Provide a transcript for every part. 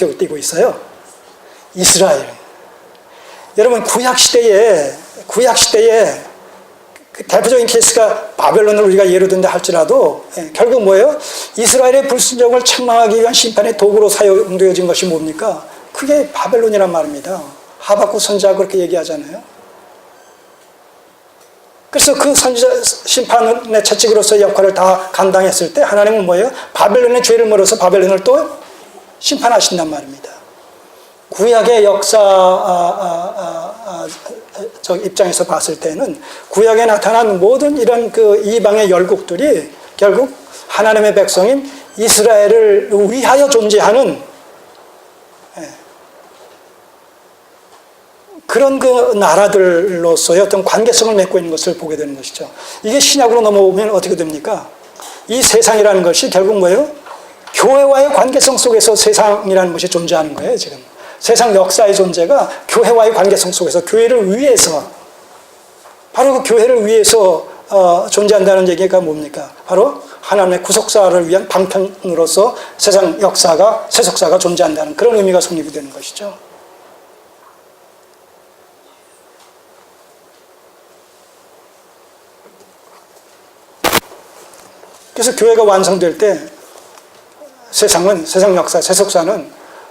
성격을 띠고 있어요. 이스라엘. 여러분 구약 시대에 구약 시대에 그 대표적인 케이스가 바벨론을 우리가 예로 든다 할지라도 예, 결국 뭐예요? 이스라엘의 불순종을 책망하기 위한 심판의 도구로 사용되어진 것이 뭡니까? 그게 바벨론이란 말입니다. 하박국 선지자가 그렇게 얘기하잖아요. 그래서 그 선지자 심판의 채찍으로서 역할을 다 감당했을 때 하나님은 뭐예요? 바벨론의 죄를 물어서 바벨론을 또 심판하신단 말입니다. 구약의 역사 아, 아, 아, 아, 저 입장에서 봤을 때는 구약에 나타난 모든 이런 그 이방의 열국들이 결국 하나님의 백성인 이스라엘을 위하여 존재하는 예, 그런 그 나라들로서의 어떤 관계성을 맺고 있는 것을 보게 되는 것이죠. 이게 신약으로 넘어오면 어떻게 됩니까? 이 세상이라는 것이 결국 뭐예요? 교회와의 관계성 속에서 세상이라는 것이 존재하는 거예요, 지금. 세상 역사의 존재가 교회와의 관계성 속에서 교회를 위해서 바로 그 교회를 위해서 어, 존재한다는 얘기가 뭡니까? 바로 하나님의 구속사를 위한 방편으로서 세상 역사가 세속사가 존재한다는 그런 의미가 성립이 되는 것이죠. 그래서 교회가 완성될 때 세상은 세상 역사 세속사는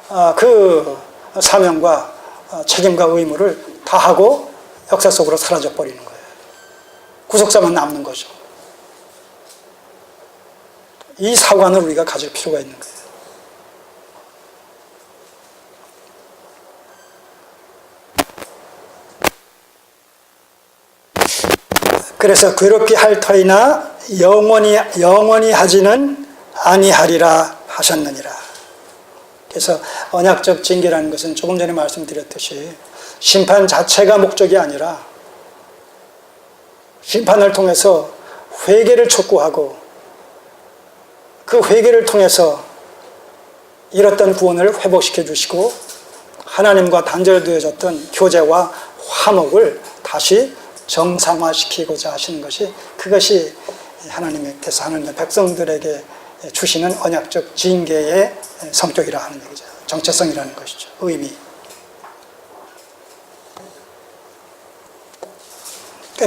아, 그 사명과 어, 책임과 의무를 다 하고 역사 속으로 사라져 버리는 거예요. 구속사만 남는 거죠. 이 사관을 우리가 가질 필요가 있는 거예요. 그래서 괴롭게 할 터이나 영원히 영원히 하지는 아니하리라 하셨느니라. 그래서 언약적 징계라는 것은 조금 전에 말씀드렸듯이 심판 자체가 목적이 아니라 심판을 통해서 회개를 촉구하고 그 회개를 통해서 잃었던 구원을 회복시켜 주시고 하나님과 단절되어졌던 교제와 화목을 다시 정상화시키고자 하시는 것이 그것이 하나님께서 하나님의 백성들에게 주시는 언약적 징계의 성격이라 하는 얘기죠. 정체성이라는 것이죠. 의미.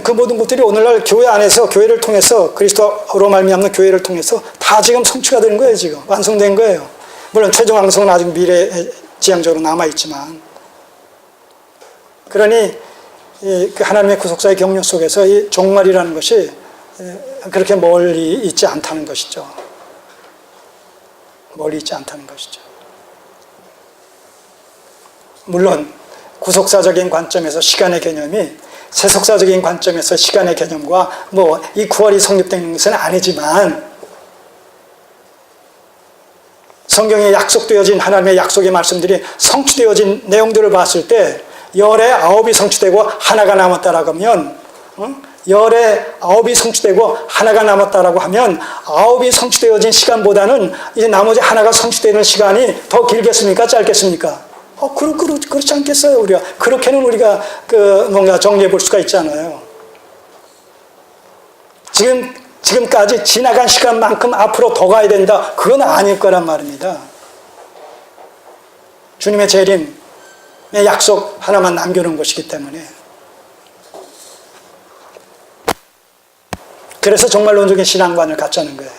그 모든 것들이 오늘날 교회 안에서 교회를 통해서 그리스도로 말미암는 교회를 통해서 다 지금 성취가 되는 거예요. 지금 완성된 거예요. 물론 최종 완성은 아직 미래 지향적으로 남아 있지만 그러니 그 하나님의 구속사의 경륜 속에서 이 종말이라는 것이 그렇게 멀리 있지 않다는 것이죠. 멀리 있지 않다는 것이죠. 물론 구속사적인 관점에서 시간의 개념이 세속사적인 관점에서 시간의 개념과 뭐 이 구월이 성립된 것은 아니지만 성경에 약속되어진 하나님의 약속의 말씀들이 성취되어진 내용들을 봤을 때 열의 아홉이 성취되고 하나가 남았다라고 하면 응? 열의 아홉이 성취되고 하나가 남았다라고 하면 아홉이 성취되어진 시간보다는 이제 나머지 하나가 성취되는 시간이 더 길겠습니까? 짧겠습니까? 어, 그렇, 그렇, 그렇지 않겠어요, 우리가. 그렇게는 우리가 그 뭔가 정리해 볼 수가 있잖아요. 지금, 지금까지 지나간 시간만큼 앞으로 더 가야 된다. 그건 아닐 거란 말입니다. 주님의 재림의 약속 하나만 남겨놓은 것이기 때문에. 그래서 정말론적인 신앙관을 갖자는 거예요.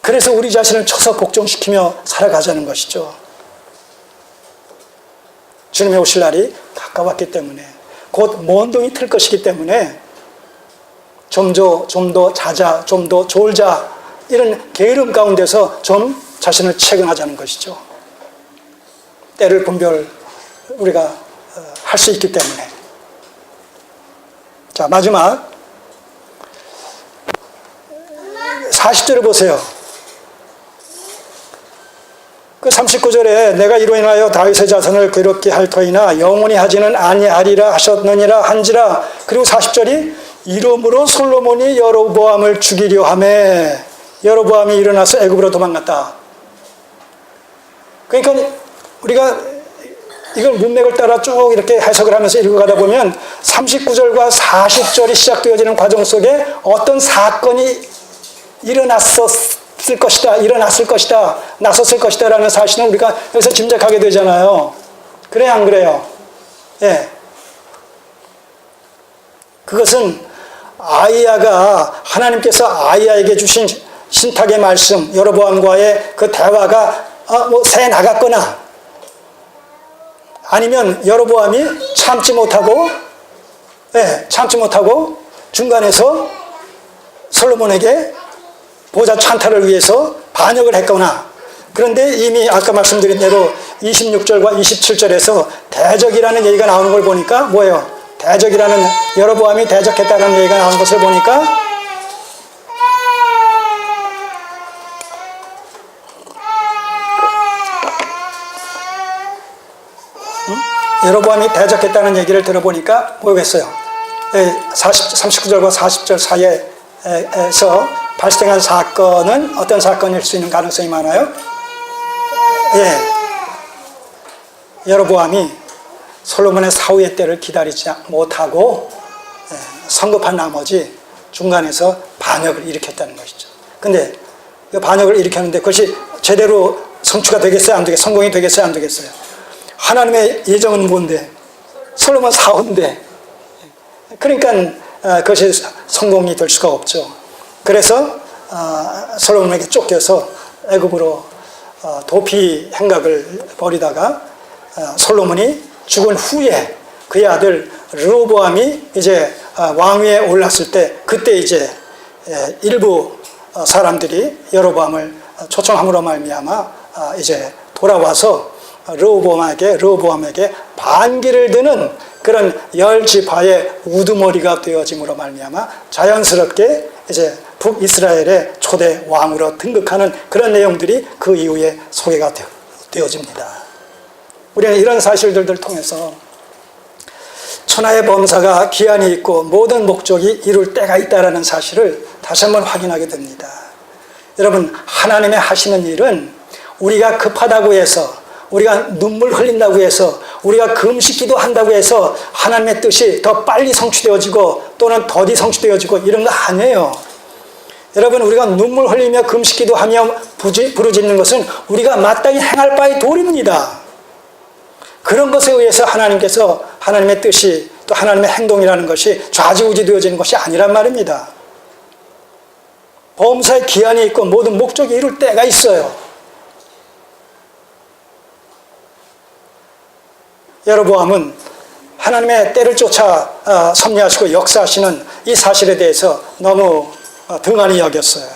그래서 우리 자신을 쳐서 복종시키며 살아가자는 것이죠. 주님의 오실 날이 가까웠기 때문에 곧먼 동이 틀 것이기 때문에 좀더 좀더 자자, 좀 더 졸자 이런 게으름 가운데서 좀 자신을 체근하자는 것이죠. 때를 분별 우리가 할 수 있기 때문에 자, 마지막 40절을 보세요. 그 39절에 내가 이로 인하여 다윗의 자손을 괴롭게 할 터이나 영원히 하지는 아니하리라 하셨느니라 한지라 그리고 40절이 이름으로 솔로몬이 여로보암을 죽이려 하매 여로보암이 일어나서 애굽으로 도망갔다. 그러니까 우리가 이걸 문맥을 따라 쭉 이렇게 해석을 하면서 읽어가다 보면 39절과 40절이 시작되어지는 과정 속에 어떤 사건이 일어났었을 것이다, 일어났을 것이다, 나섰을 것이다 라는 사실은 우리가 여기서 짐작하게 되잖아요. 그래 안 그래요? 예. 그것은 아이야가 하나님께서 아이야에게 주신 신탁의 말씀, 여로보암과의 그 대화가 어, 뭐새 나갔거나 아니면 여로보암이 참지 못하고 예, 참지 못하고 중간에서 솔로몬에게 보좌 찬탈을 위해서 반역을 했거나 그런데 이미 아까 말씀드린 대로 26절과 27절에서 대적이라는 얘기가 나오는 걸 보니까 뭐예요? 대적이라는 여로보암이 대적했다는 얘기가 나오는 것을 보니까 여로보암이 대적했다는 얘기를 들어보니까 뭐겠어요? 40, 39절과 40절 사이에서 발생한 사건은 어떤 사건일 수 있는 가능성이 많아요? 예. 여로보암이 솔로몬의 사후의 때를 기다리지 못하고 예, 성급한 나머지 중간에서 반역을 일으켰다는 것이죠. 근데 그 반역을 일으켰는데 그것이 제대로 성취가 되겠어요? 안 되겠어요? 성공이 되겠어요? 안 되겠어요? 하나님의 예정은 뭔데? 솔로몬 사후인데. 그러니까 어, 그것이 성공이 될 수가 없죠. 그래서 어, 솔로몬에게 쫓겨서 애굽으로 어, 도피 행각을 벌이다가 솔로몬이 죽은 후에 그의 아들 르호보암이 이제 왕위에 올랐을 때 그때 이제 일부 사람들이 여로보암을 초청함으로 말미암아 이제 돌아와서 르호보암에게 르호보암에게 반기를 드는 그런 열 지파의 우두머리가 되어짐으로 말미암아 자연스럽게 이제 북이스라엘의 초대 왕으로 등극하는 그런 내용들이 그 이후에 소개가 되어집니다. 우리는 이런 사실들을 통해서 천하의 범사가 기한이 있고 모든 목적이 이룰 때가 있다라는 사실을 다시 한번 확인하게 됩니다. 여러분 하나님의 하시는 일은 우리가 급하다고 해서 우리가 눈물 흘린다고 해서 우리가 금식기도 한다고 해서 하나님의 뜻이 더 빨리 성취되어지고 또는 더디 성취되어지고 이런 거 아니에요. 여러분 우리가 눈물 흘리며 금식기도 하며 부르짖는 것은 우리가 마땅히 행할 바의 도리입니다. 그런 것에 의해서 하나님께서 하나님의 뜻이 또 하나님의 행동이라는 것이 좌지우지 되어지는 것이 아니란 말입니다. 범사의 기한이 있고 모든 목적이 이룰 때가 있어요. 여로보암은 하나님의 때를 쫓아 어, 섭리하시고 역사하시는 이 사실에 대해서 너무 어, 등한히 여겼어요.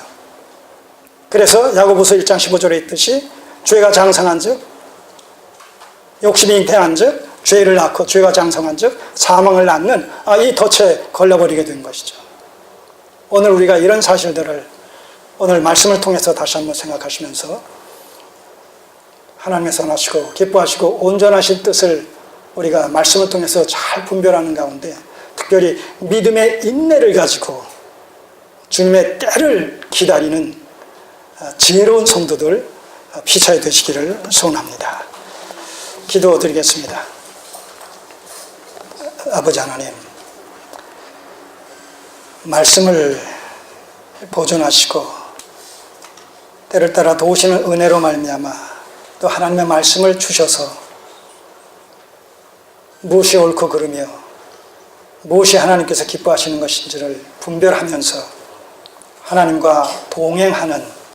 그래서 야고보서 1장 15절에 있듯이 죄가 장성한즉 욕심이 잉태한즉 죄를 낳고 죄가 장성한즉 사망을 낳는 아, 이 덫에 걸려버리게 된 것이죠. 오늘 우리가 이런 사실들을 오늘 말씀을 통해서 다시 한번 생각하시면서 하나님의 선하시고 기뻐하시고 온전하신 뜻을 우리가 말씀을 통해서 잘 분별하는 가운데 특별히 믿음의 인내를 가지고 주님의 때를 기다리는 아, 지혜로운 성도들 피차에 되시기를 소원합니다. 기도 드리겠습니다. 아버지 하나님, 말씀을 보존하시고 때를 따라 도우시는 은혜로 말미암아 또 하나님의 말씀을 주셔서 무엇이 옳고 그르며 무엇이 하나님께서 기뻐하시는 것인지를 분별하면서 하나님과 동행하는